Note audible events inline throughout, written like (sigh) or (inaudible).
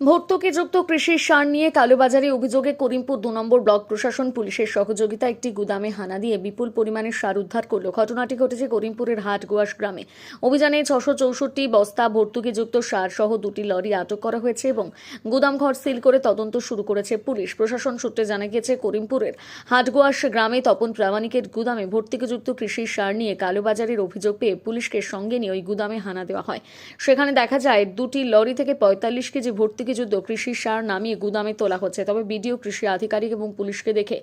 ভর্তুকিযুক্ত কৃষির সার নিয়ে কালোবাজারে অভিযোগে করিমপুর দু নম্বর ব্লক প্রশাসন পুলিশের সহযোগিতা একটি গুদামে হানা দিয়ে বিপুল পরিমাণের সার উদ্ধার করল। ঘটনাটি ঘটেছে করিমপুরের হাট গোয়াস গ্রামে। অভিযানে ছশো চৌষট্টি বস্তা ভর্তুকিযুক্ত সার সহ দুটি লরি আটক করা হয়েছে এবং গুদামঘর সিল করে তদন্ত শুরু করেছে পুলিশ। প্রশাসন সূত্রে জানা গিয়েছে, করিমপুরের হাটগোয়াস গ্রামে তপন প্রামাণিকের গুদামে ভর্তুকিযুক্ত কৃষির সার নিয়ে কালোবাজারের অভিযোগ পেয়ে পুলিশকে সঙ্গে নিয়ে ওই গুদামে হানা দেওয়া হয়। সেখানে দেখা যায়, দুটি লরি থেকে পঁয়তাল্লিশ কেজি ভর্তুকিযুক্ত কৃষি সার নামিয়ে গুদামে তোলা হচ্ছে। তবে বিডিও, কৃষি আধিকারিক এবং পুলিশকে দেখে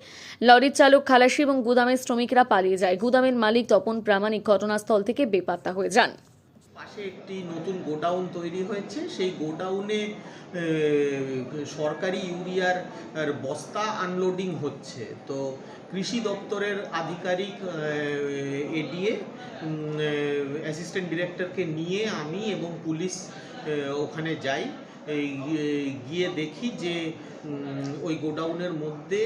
লরির চালক খালাসি এবং গুদামের শ্রমিকরা পালিয়ে যায়। গুদামের মালিক তপন প্রামাণিক ঘটনাস্থল থেকে বেপাত্তা হয়ে যান। পাশে একটি নতুন গোডাউন তৈরি হয়েছে। সেই গোডাউনে সরকারি ইউরিয়ার বস্তা আনলোডিং হচ্ছে। তো কৃষি দপ্তরের আধিকারিক এডিএ অ্যাসিস্ট্যান্ট ডিরেক্টরকে নিয়ে আমি এবং পুলিশ ওখানে যাই। গিয়ে দেখি যে ওই গোডাউনের মধ্যে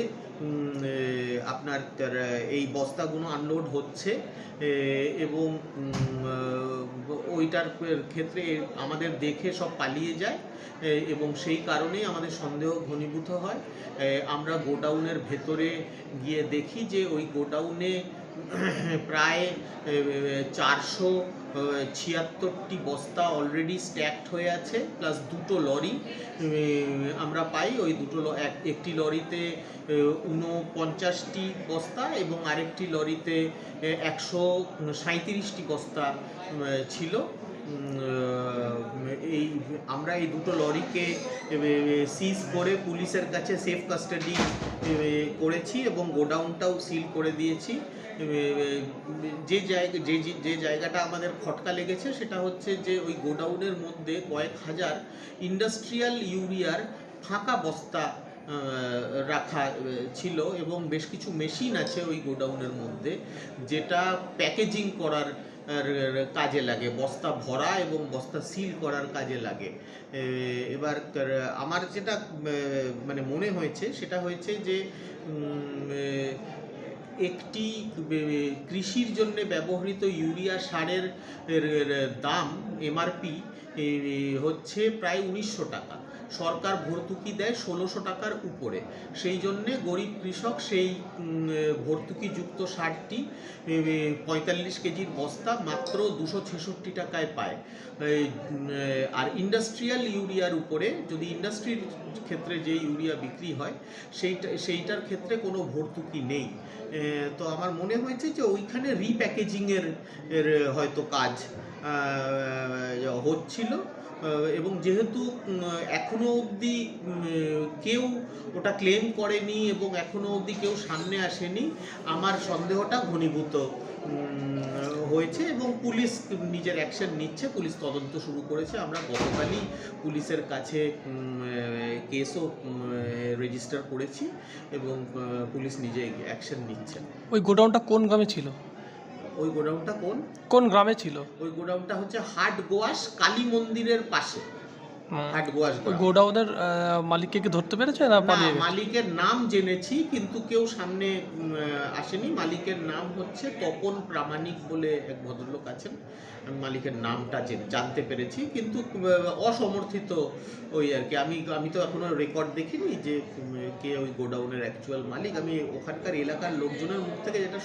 আপনার এই বস্তাগুলো আনলোড হচ্ছে এবং ওইটার ক্ষেত্রে আমাদের দেখে সব পালিয়ে যায় এবং সেই কারণেই আমাদের সন্দেহ ঘনীভূত হয়। আমরা গোডাউনের ভেতরে গিয়ে দেখি যে, ওই গোডাউনে (coughs) প্রায় চারশো ছিয়াত্তরটি বস্তা অলরেডি স্ট্যাকড হয়ে আছে প্লাস দুটো লরি আমরা পাই ওই দুটো একটি লরিতে উনপঞ্চাশটি বস্তা এবং আরেকটি লরিতে একশো সাঁত্রিশটি বস্তা ছিল। এই, আমরা এই দুটো লরিকে সিজ করে পুলিশের কাছে সেফ কাস্টাডি করেছি এবং গোডাউনটাও সিল করে দিয়েছি। যে জায়গা, যে যে- জায়গাটা আমাদের খটকা লেগেছে সেটা হচ্ছে যে ওই গোডাউনের মধ্যে কয়েক হাজার ইন্ডাস্ট্রিয়াল ইউরিয়ার ফাঁকা বস্তা রাখা ছিল এবং বেশ কিছু মেশিন আছে ওই গোডাউনের মধ্যে, যেটা প্যাকেজিং করার কাজে লাগে। বস্তা ভরা এবং বস্তা সিল করার কাজে লাগে। এবার আমার যেটা মানে মনে হয়েছে, সেটা হয়েছে যে একটি কৃষির জন্য ব্যবহৃত ইউরিয়া সারের দাম, এমআরপি হচ্ছে প্রায় উনিশশো টাকা। সরকার ভর্তুকি দেয় ষোলোশো টাকার উপরে। সেই জন্যে গরিব কৃষক সেই ভর্তুকিযুক্ত সারটি পঁয়তাল্লিশ কেজির বস্তা মাত্র দুশো ছেষট্টি টাকায় পায়। আর ইন্ডাস্ট্রিয়াল ইউরিয়ার উপরে যদি ইন্ডাস্ট্রির ক্ষেত্রে যে ইউরিয়া বিক্রি হয়, সেইটা, সেইটার ক্ষেত্রে কোনো ভর্তুকি নেই। তো আমার মনে হয়েছে যে ওইখানে রিপ্যাকেজিংয়ের হয়তো কাজ হচ্ছিল। এবং যেহেতু উম, এখনও অবধি কেউ ওটা ক্লেম করেনি এবং এখনও অবধি কেউ সামনে আসেনি আমার সন্দেহটা ঘনীভূত হয়েছে এবং পুলিশ নিজের অ্যাকশন নিচ্ছে পুলিশ তদন্ত শুরু করেছে। আমরা গতকালই পুলিশের কাছে কেসও রেজিস্টার করেছি এবং পুলিশ নিজে অ্যাকশন নিচ্ছে। ওই গোডাউনটা কোন গ্রামে ছিল? ওই গোডাউনটা কোন? কোন গ্রামে ছিল? ওই গোডাউনটা হচ্ছে হাট গোয়াস কালী মন্দিরের পাশে। হাট গোয়াস গোডাউনের মালিককে কি ধরতে পেরেছে না মালিকের নাম জেনেছি কিন্তু কেউ সামনে আসেনি। মালিকের নাম হচ্ছে তপন প্রামাণিক বলে এক ভদ্রলোক আছেন। আমি মালিকের নামটা জেন- জানতে পেরেছি কিন্তু অসমর্থিত ওই আর কি। আমি আমি তো এখনও রেকর্ড দেখিনি যে কে ওই গোডাউনের অ্যাকচুয়াল মালিক। আমি ওখানকার এলাকার লোকজনের মুখ থেকে যেটা